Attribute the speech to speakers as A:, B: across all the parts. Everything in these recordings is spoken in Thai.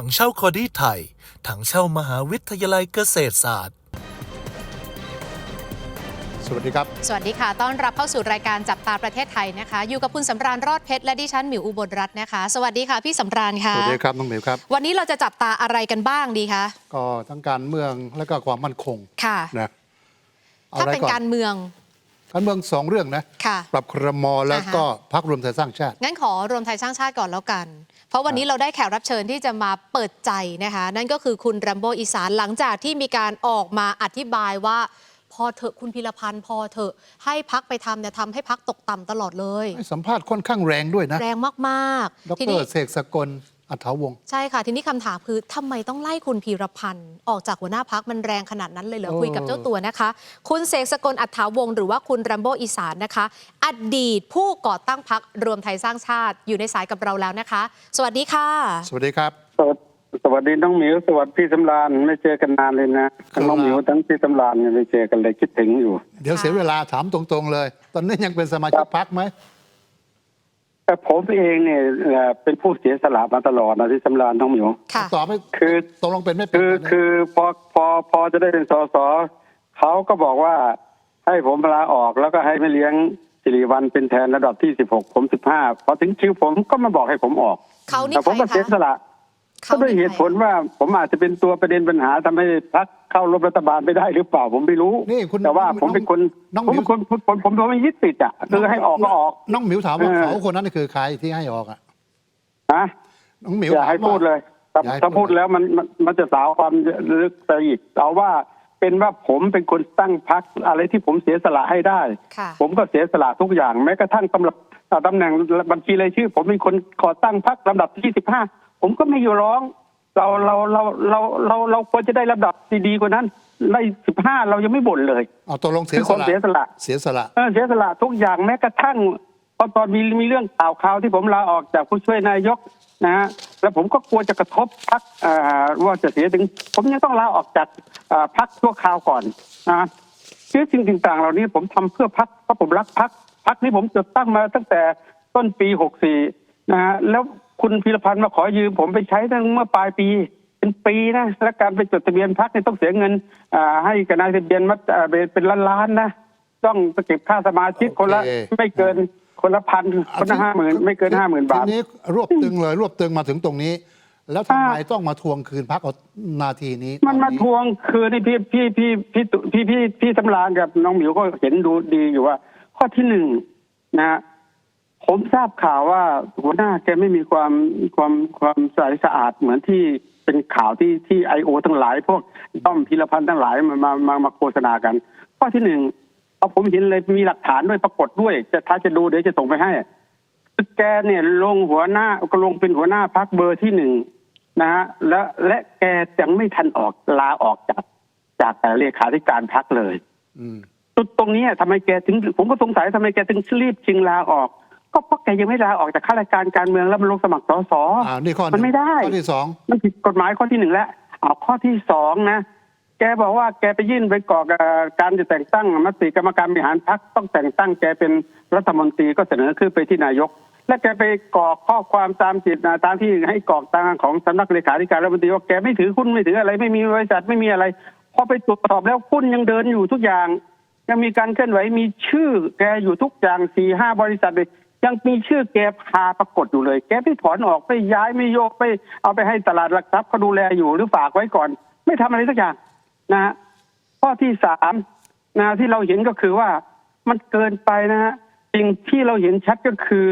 A: ถังเช่าคอดี้ไทย ถังเช่ามหาวิทยาลัยเกษตรศาสตร์
B: สวัสดีครับ
C: สวัสดีค่ะ ต้อนรับเข้าสู่รายการจับตาประเทศไทยนะคะ อยู่กับคุณสำราญรอดเพชรและดิฉันหมิวอุบลรัตน์นะคะ สวัสดีค่ะพี่สำราญค่ะ
B: สวัสดีครับน้องเหมียวครับ
C: วันนี้เราจะจับตาอะไรกันบ้างดีคะ
B: ก็ทั้งการเมืองและก็ความมั่นคง
C: ค่ะ
B: นะเอา
C: ถ้า
B: อะไร
C: เป็น
B: ก่อน
C: การเมือง
B: การเมืองสองเรื่องนะ
C: ค่ะ
B: ปรับครมแล้วก็พักรวมไทยสร้างชาติ
C: งั้นขอรวมไทยสร้างชาติก่อนแล้วกัน เพราะวันนี้เราได้แขกรับเชิญที่จะมาเปิดใจนะคะ นั่นก็คือคุณแรมโบอีสานหลังจากที่มีการออกมาอธิบายว่าพอเถอะคุณพิรพันธ์พอเถอะให้พักไปทำเนี่ยทำให้พักตกต่ำตลอดเลย
B: ให้สัมภาษณ์ค่อนข้างแรงด้วยนะ
C: แรงมาก
B: ด
C: ๆ ที
B: ร
C: นี้
B: เสกสกล อัฐาวงศ์
C: ใช่ค่ะ ทีนี้คำถามคือทำไมต้องไล่คุณพีรพันธ์ออกจากหัวหน้าพักมันแรงขนาดนั้นเลยเหรอ
B: โอ้
C: คุยกับเจ้าตัวนะคะ คุณเสกสกลอัฏฐาวงศ์หรือว่าคุณแรมโบอีสานนะคะ อดีตผู้ก่อตั้งพักรวมไทยสร้างชาติอยู่ในสายกับเราแล้วนะคะ สวัสดีค่ะ
B: สวัสดีครับ
D: สวัสสวัสดีน้องหมิวสวัสดีพี่สำรานไม่เจอกันนานเลยนะทั้งน้องหมิวทั้งพี่สำรานเนี่ยไม่เจอกันเลยคิดถึงอยู่
B: เดี๋ยวเสียเวลาถามตรงๆเลย ตอนนี้ยังเป็นสมาชิกพักไหม
D: แต่ผมเองเนี่ยเอ่อเป็นผู้เสียสละมาตลอดนะพี่สำรานน้องหมิว
C: ค่ะ
B: ตอบไม่
D: คือ
B: ตกลงเป็นไม่เป็น
D: คือ
B: ตนนี้
D: คือพอพอพอจะได้เป็นสสเขาก็บอกว่า ให้ผมลาออกแล้วก็ให้ไม่เลี้ยงสิริวัลเป็นแทนระดับที่สิบหกผมสิบห้าพอถึงคิวผมก็มาบอกให้ผมออก
C: เขานี่
D: แต่ผมก็
C: ใครคะ
D: เสียสละก็ด้วยเหตุผลว่าผมอาจจะเป็นตัวประเด็นปัญหาทำให้พรรค เข้าร่วมรัฐบาลไม่ได้หรือเปล่าผมไม่รู้
B: นี่คุณ
D: แต่ว่าผมเป็นคน
B: น้อง
D: ผม
B: หมิ
D: เป็
B: ว
D: นคนผมผมผมผมไม่ยึดติดอะคือให้ออกก็ออก
B: น้องหมิวถามว่า
D: เออ
B: เขาคนนั้นคือใครที่ให้ออกอะ
D: นะ
B: น้องหมิว
D: อย่าให้
B: ถมว่
D: พูดเลยถ้า
B: อย่าให้
D: ถ้า
B: พู
D: พู
B: ด
D: ดแล้วมันมันมันจะสาวความลึกไปอีกเอาว่าเป็นว่าผมเป็นคนตั้งพรรคอะไรที่ผมเสียสละให้ได้
C: ค่ะ
D: ผมก็เสียสละทุกอย่างแม้กระทั่งตำแหน่งตำแหน่งบัญชีรายชื่อ ผมเป็นคนก่อตั้งพรรคลำดับที่สิบห้าผมก็ไม่อยู่ร้อง เราเราเราเราเราเราควรจะได้ลำดับดีๆกว่านั้นได้สิบห้าเรายังไม่บ่นเลย
B: เอาตกลงเสีย
D: คือ
B: ส
D: ความ
B: ละ
D: เสียสละ
B: เสียสละ
D: เออเสียสละทุกอย่างแม้กระทั่งพอตอนมีมีเรื่องข่าวข่าวที่ผมลาออกจากผู้ช่วยนายกนะฮะแล้วผมก็กลัวจะกระทบพักว่าจะเสียถึง ผมยังต้องลาออกจากอ่าพักชั่วคราวก่อนนะคือสิ่งต่างๆ เหล่านี้ผมทำเพื่อพักเพราะผมรักพักพักนี้ผมจดตั้งมาตั้งแต่ต้นปีหกสี่นะฮะแล้ว คุณพีรพันธ์มาขอยืมผมไปใช้ตั้งเมื่อปลายปี เป็นปีนะและการไปจดทะเบียนพักเนี่ยต้องเสียเงินอ่าให้กับนายทะเบียนมัดอ่าเป็นล้านๆนะต้องเก็บค่าสมาชิกคนละ
B: โอเค
D: ไม่เกินคนละพันคนละห้าหมื่นไม่เกินห้าหมื่นบาท
B: ทีนี้รวบตึงเลย รวบตึงมาถึงตรงนี้ แล้วทำไมต้องมาทวงคืนพักเอานาทีนี้
D: มันมา
B: ตอ
D: ทวงคือนี่พี่พี่พี่พี่ตุพี่พี่พี่สำรานกับน้องหมิวก็เห็นดูดีอยู่ว่า ข้อที่หนึ่งนะฮะ ผมทราบข่าวว่าหัวหน้าแกไม่มีความความความใสสะอาดเหมือนที่เป็นข่าวที่ที่ไอโอทั้งหลาย พวกต้อมพิรพันธ์ทั้งหลายมามามามาโฆษณากัน ข้อที่หนึ่งเอาผมเห็นเลยมีหลักฐานด้วยปรากฏด้วย จะถ้าจะดูเดี๋ยวจะส่งไปให้คือแกเนี่ยลงหัวหน้าก็ลงเป็นหัวหน้าพักเบอร์ที่หนึ่งนะฮะและและแกยังไม่ทันออกลาออกจาก จากเลขาธิการพักเลย
B: อืม
D: จุดตรงนี้ทำไมแกถึง ผมก็สงสัยทำไมแกถึงรีบชิงลาออก ก็เพราะแกยังไม่ลาออกจากข้าราชการการเมืองแล้วมันลงสมัครสส
B: อ่านี่ข้อห
D: มันไม่ได้
B: ข้อที่สอง
D: มันผิดกฎหมายข้อที่หนึ่งแล้วเอาข้อที่สองนะ แกบอกว่าแกไปยื่นไปกรอกเอ่อการจะแต่งตั้งมติกรรมการบริหารพักต้องแต่งตั้งแกเป็นรัฐมนตรีก็เสนอขึ้นไปที่นายก และแกไปกรอกข้อความตามจิตนะตามที่ให้กรอกตามของสำนักเลขาธิการรัฐมนตรีว่าแกไม่ถือหุ้นไม่ถืออะไร ไม่มีบริษัทไม่มีอะไรพอไปตรวจสอบแล้วหุ้นยังเดินอยู่ทุกอย่าง ยังมีการเคลื่อนไหวมีชื่อแกอยู่ทุกอย่างสี่ห้าบริษัทเลย ยังมีชื่อแกพาปรากฏอยู่เลย แกไม่ถอนออกไม่ย้ายไม่โยกไม่เอาไปให้ตลาดหลักทรัพย์เขาดูแลอยู่หรือฝากไว้ก่อน ไม่ทำอะไรสักอย่างนะฮะข้อที่สามนะที่เราเห็นก็คือว่ามันเกินไปนะฮะสิ่งที่เราเห็นชัดก็คือ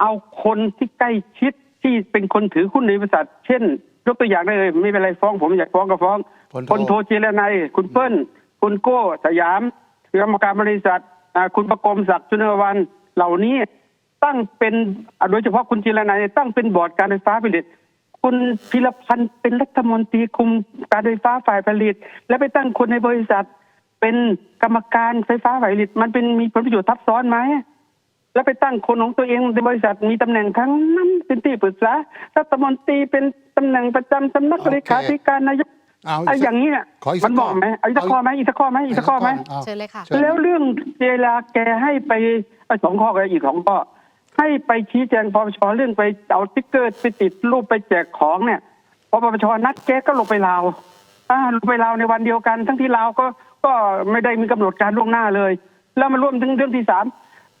D: เอาคนที่ใกล้ชิดที่เป็นคนถือหุ้นในบริษัท เช่น ยกตัวอย่างได้เลยไม่เป็นไรฟ้อง ผมอยากฟ้องก็ฟ้อง
B: พลโท
D: คนโทเจรนายคุณเปิ้ลคุณโก้สยามกรรมการบริษัทอ่าคุณประกรมศักดิ์ชุนวันเหล่านี้ ตั้งเป็นอ่าโดยเฉพาะคุณจิรนายตั้งเป็นบอร์ดการไฟฟ้าผลิตคุณพิรพันธ์เป็นรัฐมนตรีคุมการไฟฟ้าฝ่ายผลิต และไปตั้งคนในบริษัท เป็นกรรมการไฟฟ้าฝ่ายผลิต มันเป็นมีผลประโยชน์ทับซ้อนไหมแล้วไปตั้งคนของตัวเองในบริษัทมีตำแหน่งทั้งนั้นเป็นที่ปรึกษารัฐมนตรีเป็นตำแหน่งประจำสำนัก
B: โอเค
D: เลขาธิการนายก
B: เอา
D: ไอ้อย่างนี้เนี่ย
B: ขออีกสั
D: มั
B: ก
D: นบอกไหม
B: ข้อ
D: เอาอีกสักข้อไหมอีกสักข้อไหมอีกสักข้อไหมา
C: เชิญเลยค่ะ
B: เชิญ
D: แล้วเรื่องเวลาแกให้ไปไอ้สองข้อกับอีกสองข้อ ให้ไปชี้แจงปปชเรื่องไปเอาติ๊กเกอร์ไปติดรูปไปแจกของเนี่ยพอปปชนัดแกก็ลงไปลาวอ่าลงไปลาวในวันเดียวกัน ทั้งที่ลาวก็ก็ไม่ได้มีกำหนดการล่วงหน้าเลย แล้วมาร่วมถึงเรื่องที่สาม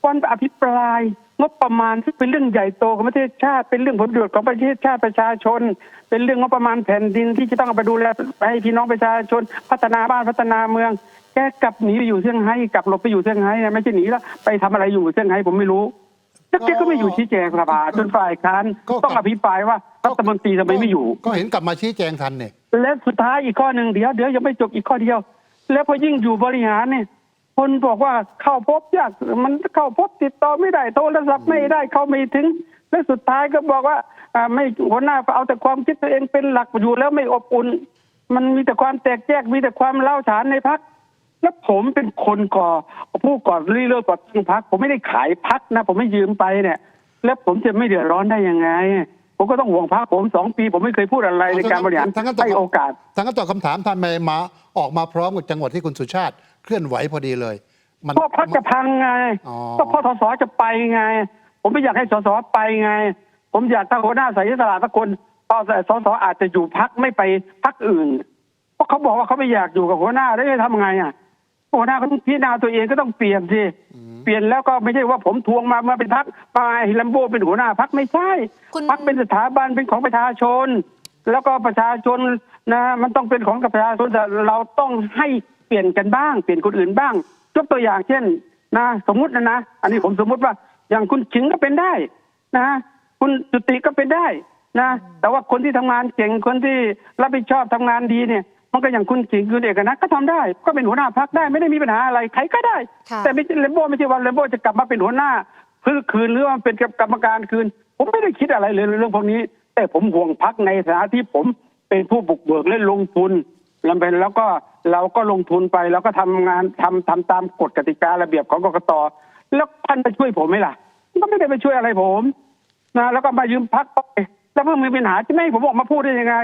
D: วันอภิปรายงบประมาณที่เป็นเรื่องใหญ่โตของประเทศชาติ เป็นเรื่องผลประโยชน์ของประเทศชาติประชาชน เป็นเรื่องงบประมาณแผ่นดินที่จะต้องไปดูแลให้พี่น้องประชาชน พัฒนาบ้านพัฒนาเมือง แกกลับหนีไปอยู่เซี่ยงไฮ้กลับหลบไปอยู่เซี่ยงไฮ้นะไม่ใช่หนีแล้วไปทำอะไรอยู่เซี่ยงไฮ้ผมไม่รู้ แล้วแกก็ไม่อยู่ชี้แจงสภาจนฝ่ายค้าน
B: ก็
D: ต้องอภิปรายว่ารัฐมนตรีทำไมไม่อยู่
B: ก็เห็นกลับมาชี้แจงทันเนี่ย
D: และสุดท้ายอีกข้อหนึ่งเดี๋ยวเดี๋ยวยังไม่จบอีกข้อเดียว แล้วพอยิ่งอยู่บริหารเนี่ยคนบอกว่าเข้าพบยากมันเข้าพบติดต่อไม่ได้โทรศัพท์ไม่ได้เข้าไม่ถึง และสุดท้ายก็บอกว่าอ่าไม่หัวหน้าเอาแต่ความคิดตัวเองเป็นหลักอยู่แล้วไม่อบอุ่น มันมีแต่ความแตกแยกมีแต่ความเล่าฉานในพัก แล้วผมเป็นคนก่อผู้ก่อริเริ่มก่อตั้งพักผมไม่ได้ขายพักนะ ผมไม่ยืมไปเนี่ย แล้วผมจะไม่เดือดร้อนได้ยังไง ผมก็ต้องห่วงพักผมสองปี ผมไม่เคยพูดอะไรในการบริหาร
B: ทั้งนั้นตอบ
D: ให้โอกาส
B: ทั้งนั้นตอบคำถามทำไมมาออกมาพร้อมกับจังหวัดที่คุณสุชาติเคลื่อนไหวพอดีเลยมัน
D: ก็พักจะพังไง
B: อ๋อ
D: ก็พอสสจะไปไง ผมไม่อยากให้สสไปไง ผมอยากถ้าหัวหน้าใส่สละสักคนพอสสอาจจะอยู่พักไม่ไปพักอื่น เพราะเขาบอกว่าเขาไม่อยากอยู่กับหัวหน้าแล้วจะทำไงอะ หัวหน้าก็ต้องพิจารณาตัวเองก็ต้องเปลี่ยนสิเปลี่ยนแล้วก็ไม่ใช่ว่าผมทวงมามาเป็นพักมาให้ลัมโบเป็นหัวหน้าพักไม่ใช่
C: คุณ
D: พักเป็นสถาบันเป็นของประชาชน แล้วก็ประชาชนนะมันต้องเป็นของกับประชาชนแต่เราต้องให้เปลี่ยนกันบ้าง เปลี่ยนคนอื่นบ้างยกตัวอย่างเช่นนะสมมุตินะนะอันนี้ผมสมมุติว่าอย่างคุณชิงก็เป็นได้นะคุณจุติก็เป็นได้นะแต่ว่าคนที่ทำงานเก่งคนที่รับผิดชอบทำงานดีเนี่ย มันก็อย่างคุณชิงคุณเอกนัทก็ทำได้ ก็เป็นหัวหน้าพักได้ไม่ได้มีปัญหาอะไรใครก็ได้
C: ค่ะ
D: แต่ไม่ใช่เลมโบไม่ใช่ว่าเลมโบจะกลับมาเป็นหัวหน้าคือคืนหรือว่าเป็นกรรมการคืน ผมไม่ได้คิดอะไรเลยเรื่องพวกนี้ แต่ผมห่วงพักในฐานะที่ผมเป็นผู้บุกเบิกและลงทุนแล้วเป็นแล้วก็เราก็ลงทุนไปแล้วก็ทำงานทำทำตามกฎกติการะเบียบของกกตแล้วท่านไปช่วยผมไหมล่ะก็ไม่ได้ไปช่วยอะไรผมนะแล้วก็มายืมพักไปแล้วเพิ่งมีปัญหาจะไม่ให้ผมออกมาพูดได้ยังไง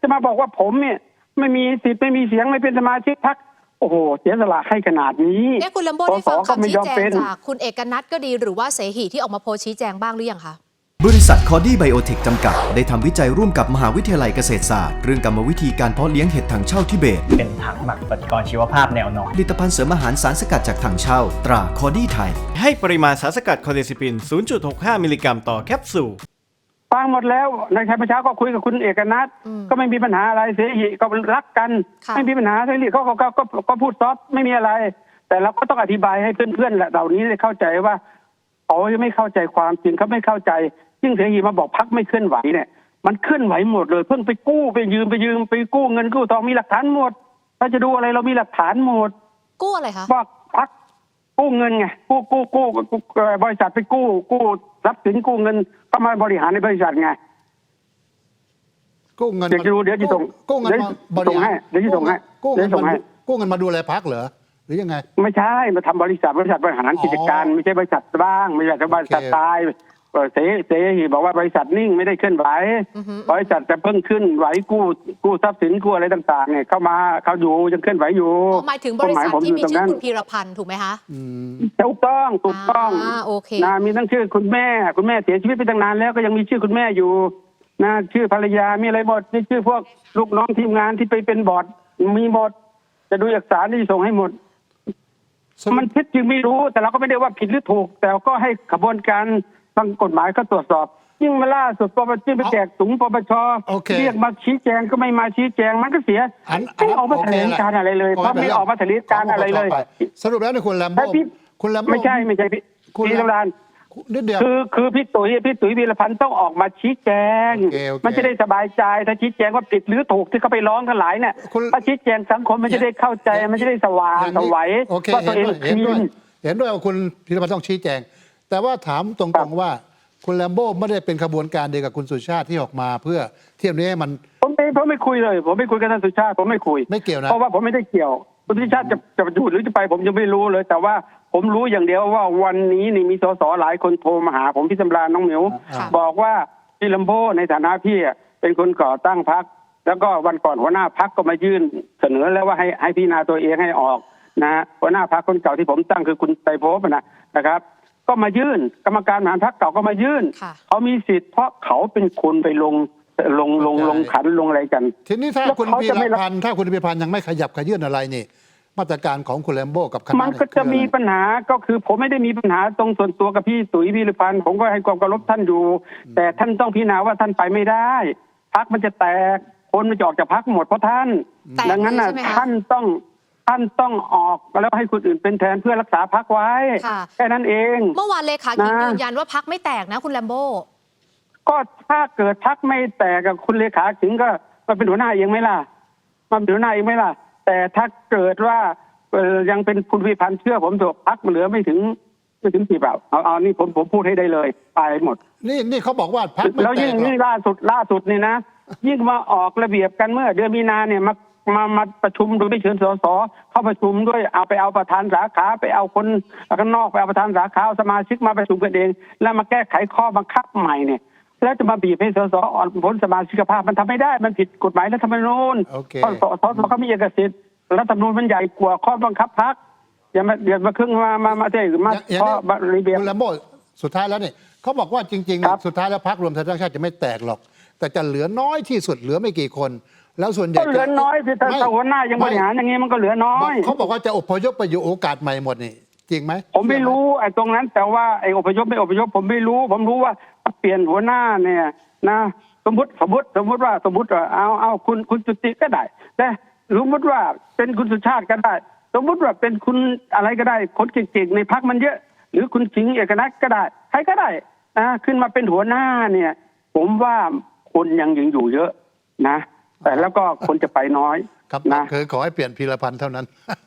D: จะมาบอกว่าผมเนี่ย ไม่มีสิทธิ์ไม่มีเสียงไม่เป็นสมาชิกพักโอ้โหเสียสละให้ขนาดนี้
C: เอ๊ะคุณลัมโบ้ได้ฟัง
D: สสก็
C: คำ
D: ไม่
C: ชี้
D: ยอม
C: แจ
D: เป็
C: ง
D: น
C: จากคุณเอกนัทก็ดีหรือว่าเสหีที่ออกมาโพสต์ชี้แจงบ้างหรือยังคะ
E: บริษัทคอดี้ไบโอเทคจำกัด ได้ทำวิจัยร่วมกับมหาวิทยาลัยเกษตรศาสตร์ เรื่องกรรมวิธีการเพาะเลี้ยงเห็ดถังเช่าทิเบต
F: เป็นถังหมักปฏิกรณ์ชีวภาพแนวนอน
E: ผลิตภัณฑ์เสริมอาหารสารสกัดจากถังเช่า ตราคอดี้ไทย
G: ให้ปริมาณสารสกัดคอเดซิปิน 0.65 มิลลิกรัมต่อแคปซูล
D: ฟังหมดแล้วในชัยประชาก็คุยกับคุณเอกนัท
C: อืม
D: ก็ไม่มีปัญหาอะไรเสหีก็รักกัน
C: ค่ะ
D: ไม่มีปัญหาเสหีเขาก็ก็ก็ก็พูดซอฟต์ไม่มีอะไร แต่เราก็ต้องอธิบายให้เพื่อนๆเหล่านี้ได้เข้าใจว่าเขายังไม่เข้าใจความจริงเขาไม่เข้าใจ ยิ่งเสหีมาบอกพักไม่เคลื่อนไหวเนี่ย มันเคลื่อนไหวหมดเลยเพิ่งไปกู้ไปยืมไปยืมไปกู้เงินกู้ทองมีหลักฐานหมดถ้าจะดูอะไรเรามีหลักฐานหมด
C: กู้อะไรคะ
D: ว่าพักกู้เงินไงกู้กู้กู้กู้เอ่อบริษัทไปกู้กู้ท รัพย์สินกู้เงินก็มาบริหารในบริษัทไง
B: กู้เงิน
D: เดี๋ยวจะดูเดี๋ยวจะส่ง
B: กู้เงิน
D: เดี๋ยว
B: มา
D: จะส่งให้เดี๋ยวจะส่งให้
B: กู้
D: เดี๋
B: เงิ
D: ยวนจะส่ง
B: มา
D: ให้
B: กู้เงินมาดูแลพักเหรอหรือยังไง
D: ไม่ใช่มาทำบริษัทบริษัทบริหารกิจการ
B: อ๋อ
D: ไม่ใช่บริษัทบ้างไม่ใช่บริษัท
B: โอเค
D: ตาย เอ่อเสเสหีบอกว่าบริษัทนิ่งไม่ได้เคลื่อนไหว
C: อือฮึ
D: บริษัทจะเพิ่งขึ้นไหวกู้กู้ทรัพย์สินกู้อะไรต่างๆเนี่ยเข้ามาเขาอยู่ยังเคลื่อนไหวอยู่
C: อ๋อหมายถึงบริษัท
D: ผม
C: ที่
D: อยู่
C: มี
D: ตรง
C: ชื่อ
D: นั้น
C: คุณพีรพันธ์ถูกไหมคะ
B: อืม
D: ถูกต้องถูกต้อง
C: อ่าโอเค
D: นะมีทั้งชื่อคุณแม่ คุณแม่เสียชีวิตไปตั้งนานแล้วก็ยังมีชื่อคุณแม่อยู่นะชื่อภรรยามีอะไรหมดนี่ชื่อพวกลูกน้องทีมงานที่ไปเป็นบอร์ดมีหมดจะดูเอกสารที่ส่งให้หมด
B: สรุป
D: มันผิดจริงไม่รู้แต่เราก็ไม่ได้ว่าผิดหรือถูก แต่ก็ให้ขบวนการ ทางกฎหมายเขาตรวจสอบ ยิ่งมาล่าสุดปปชไปแจกถุงปปช
B: โอเค
D: เรียกมาชี้แจงก็ไม่มาชี้แจงมันก็เสีย
B: อัน
D: ไม่ออกมา
B: โแถ
D: ลงการอะไรเลยเพราะไม่ออกมาแถลงการอะไรเลย
B: ขปปชสรุปแล้วเนี่ยคุณแลมโบ้
D: แต่พี่
B: คุณแลมโบ้
D: ไม่ใช่ไม่ใช่พี่
B: คุณ
D: พี่
B: แลม
D: ตำราน
B: นิดเดียว
D: คือคือพี่ตุ๋ยพี่ตุ๋ยวีรพันธ์ต้องออกมาชี้แจง
B: โอเคโอเค
D: มันจะได้สบายใจถ้าชี้แจงว่าผิดหรือถูกที่เขาไปร้องทั้งหลายเนี่ย
B: คุณ
D: ถ้าชี้แจงสังคมมันจะได้เข้าใจมันจะได้สว่าง
B: อย่าง
D: ส
B: นี้
D: วัย
B: โอเค
D: ว่าตัว
B: เห็
D: เอนง
B: ด้วยเห็น
D: คลี
B: ด้วย
D: น
B: เห็นด้วยว่าคุณพิรพันธ์ต้องชี้แจง แต่ว่าถามต
D: ครั
B: รง
D: บ
B: ๆว่าคุณแลมโบ้ไม่ได้เป็นขบวนการเดียวกับคุณสุชาติที่ออกมาเพื่อเที่ยวนี้ให้มัน
D: ผมไม่ผมไม่คุยเลย ผมไม่คุยกับท่านสุชาติผมไม่คุย
B: ไม่เกี่ยวนะ
D: เพราะว่าผมไม่ได้เกี่ยวคุณสุชาติจะจะหยุดหรือจะไป ผมยังไม่รู้เลย แต่ว่าผมรู้อย่างเดียวว่าวันนี้นี่มีสสหลายคนโทรมาหา ผมพี่สำราญน้องหมิว
C: ค่ะ
D: บอกว่าพี่ลำโบในฐานะพี่อะเป็นคนก่อตั้งพัก แล้วก็วันก่อนหัวหน้าพักก็มายื่น เสนอแล้วว่าให้ให้พี่นาตัวเองให้ออกนะฮะหัวหน้าพักคนเก่าที่ผมตั้งคือคุณไตรภพอะนะนะครับ ก็มายื่น กรรมการบริหารพักเก่าก็มายื่น
C: ค่ะ
D: เขามีสิทธิ์เพราะเขาเป็นคนไปลงเสลงลง
B: เข้าใจ
D: ลงขันลงอะไรกัน
B: ทีนี้ถ้า
D: แล้ว
B: คุณ
D: เขา
B: พี
D: จะ
B: ร
D: ไม่รับ
B: พันธ์ถ้าคุณพีรพันธ์ยังไม่ขยับขยื่นอะไรนี่ มาตรการของคุณแลมโบ้กับคณะ
D: มันก็
B: เย
D: จะ
B: คืออไร
D: มีปัญหาก็คือผมไม่ได้มีปัญหาตรงส่วนตัวกับพี่ตุ๋ยพิรพันธ์ผมก็ให้ความเคารพท่านอยู่ แต่ท่านต้องพิจารณาว่าท่านไปไม่ได้พักมันจะแตกคนมันจะออกจากพักหมดเพราะท่าน
C: แตก
D: ดังนั้นน่ะ
C: เลยใช่ไหมคะ
D: ท่านต้อง ท่านต้องออกแล้วให้คนอื่นเป็นแทนเพื่อรักษาพักไว้
C: ค่ะ
D: แค่นั้นเอง
C: เมื่อวานเลขากิจ
D: นะ
C: ยืนยันว่าพักไม่แตกนะคุณแลมโบ้
D: ก็ถ้าเกิดพักไม่แตกกับคุณเลขาถึงก็มาเป็นหัวหน้าเองไหมล่ะมาเป็นหัวหน้าเองไหมล่ะ แต่ถ้าเกิดว่าเอ่อยังเป็นคุณวิพันธ์เชื่อผมเถอะพักเหลือไม่ถึงไม่ถึงสิบเอาเอาเอานี่ผมผมพูดให้ได้เลยไปหมด
B: นี่นี่เขาบอกว่าพักไม่
D: แล้ว
B: แต
D: ยิ่ง
B: กหร
D: ยิ่ง
B: อก
D: ล่าสุดล่าสุดนี่นะ ยิ่งมาออกระเบียบกันเมื่อเดือนมีนาเนี่ยมา มามาประชุมโดยไม่เชิญสสเข้าประชุมด้วยเอาไปเอาประธานสาขาไปเอาคนข้างนอกไปเอาประธานสาขาเอาสมาชิกมาประชุมกันเอง แล้วมาแก้ไขข้อบังคับใหม่เนี่ยแล้วจะมาบีบให้สสอ่อนพ้นสมาชิกภาพมันทำไม่ได้มันผิดกฎหมายรัฐธรรมนูญ
B: โอเค
D: เพราะสสสเขามีเอกสิทธิ์รัฐธรรมนูญมันใหญ่กว่าข้อบังคับพักอย่ามาเดี๋ยวมาครึ่งมามามาเจ๊มา
B: อย่าง
D: ข้อ
B: นี้
D: ระเบียบ
B: คุณแลมโบ้สุดท้ายแล้วนี่เขาบอกว่าจริงๆ
D: ครับ
B: สุดท้ายแล้วพักรวมไทยสร้างชาติจะไม่แตกหรอก แต่จะเหลือน้อยที่สุดเหลือไม่กี่คน แล้วส่วนใหญ่
D: ก็เหลือน้อยสิถ้า
B: ไม่
D: ถ้าหัวหน้ายังบริหารอย่างนี้มันก็เหลือน้อย
B: เขาบอกว่าจะอพยพไปอยู่โอกาสใหม่หมดนี่จริงไหม
D: ผมไม่รู้ไอ้ตรงนั้น แต่ว่าไอ้อพยพไม่อพยพผมไม่รู้ ผมรู้ว่าเปลี่ยนหัวหน้าเนี่ยนะสมมติสมมติสมมติว่าสมมติว่าเอาเอาคุณคุณจุติก็ได้แต่สมมติว่าเป็นคุณสุชาติก็ได้ สมมติว่าเป็นคุณอะไรก็ได้คนเก่งๆในพักมันเยอะ หรือคุณสิงห์เอกนัทก็ได้ใครก็ได้นะขึ้นมาเป็นหัวหน้าเนี่ย ผมว่าคนยังยังอยู่เยอะนะ แต่แล้วก็คนจะไปน้อย
B: ครับ
D: นะ
B: คือขอให้เปลี่ยนพีรพันธ์เท่านั้น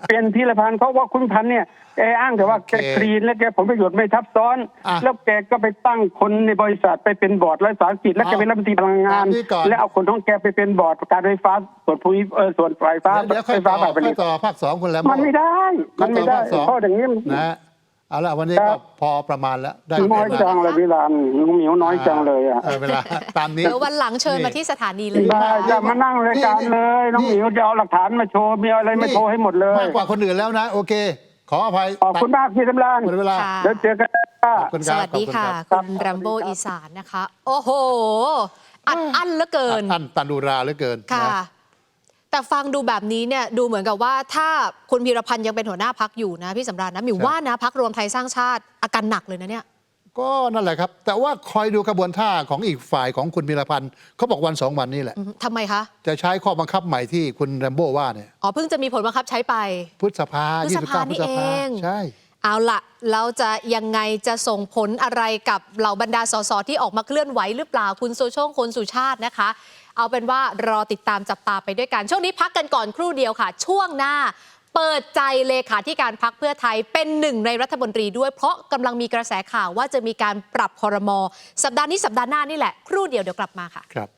D: เป็นพิรพันธ์เพราะว่าคุณพันธ์เนี่ยแกอ้างแต่ว่า
B: โอ
D: แก
B: เค
D: คลีนและแกผลประโยชน์ไม่ทับซ้อน
B: อะ
D: แล้วแกก็ไปตั้งคนในบริษัทไปเป็นบอร์ดรัฐวิสาหกิจแล้วแกเป็นรัฐมนตรีพลังงาน
B: ตามนี้ก่อน
D: และเอาคนของแกไปเป็นบอร์ดการไฟฟ้าส่วนภูมิเออส่วนไฟฟ้า
B: เดี๋ยวค่
D: ไฟ
B: อย
D: ฟ้า
B: ต่อ
D: ฝ่ายผ
B: ค่
D: ลิ
B: อย
D: ต
B: ต่อภาคสองคุณแลมโบ้
D: มันไม่ได้ มันไม่ได้
B: ค่อยต่อภาคสอง
D: เพราะอย่างนี้มัน
B: นะฮะ เอาละวันนี้
D: ครั
B: ก็
D: บ
B: พอประมาณแล้วได้
D: น้อย
B: เวลา
D: จังเลยพี่ลานน้องเหมียวน้อยจังเลยอะ
B: เออเวลาตามนี้
C: เดี๋ยววันหลังเชิญมาที่สถานีเลย
D: ได้จะมานั่งรายการเลย น้องเหมียวจะเอาหลักฐานมาโชว์ มีอะไรมาโชว์ให้หมดเลย
B: มากกว่าคนอื่นแล้วนะ โอเค ขออภัย
D: ขอบคุณมากพี่สำราน
B: หมดเวลา
C: ค่ะ
D: เดี๋ยวเจอกันค่ะ
B: ขอบคุณค
C: ส
B: รับ
C: วัสดี
B: ขอบ
C: ค่ะ
B: รับ
D: ครับ
C: คุณแรมโบอีสานนะคะ โอ้โห อัดอั้นเหลือเกิน
B: ท่านตันดูราเหลือเกิน
C: ค่ะ
B: นะ
C: แต่ฟังดูแบบนี้เนี่ยดูเหมือนกับว่าถ้าคุณพีรพันธ์ยังเป็นหัวหน้าพักอยู่นะพี่สำราญนะหมิวว่านะพักรวมไทยสร้างชาติอาการหนักเลยนะเนี่ย
B: ก็นั่นแหละครับ แต่ว่าคอยดูกระบวนท่าของอีกฝ่ายของคุณพีรพันธ์เขาบอกวันสองวันนี้แหละ
C: อืมทำไมคะ
B: จะใช้ข้อบังคับใหม่ที่คุณแรมโบ้ว่าเนี่ย
C: อ๋อเพิ่งจะมีผลบังคับใช้ไป
B: พฤษภา
C: พฤษภา
B: 29
C: นี่
B: พฤษภา
C: เอง
B: ใช่
C: เอาละแล้วจะยังไงจะส่งผลอะไรกับเหล่าบรรดาสสที่ออกมาเคลื่อนไหวหรือเปล่าคุณโซโชงคนสุชาตินะคะ เอาเป็นว่ารอติดตามจับตาไปด้วยกัน ช่วงนี้พักกันก่อนครู่เดียวค่ะ ช่วงหน้าเปิดใจเลขาธิการพักเพื่อไทยเป็นหนึ่งในรัฐมนตรีด้วย เพราะกำลังมีกระแสข่าวว่าจะมีการปรับคอรมอสัปดาห์นี้สัปดาห์หน้านี่แหละ ครู่เดียวเดี๋ยวกลับมาค่ะ
B: ครับ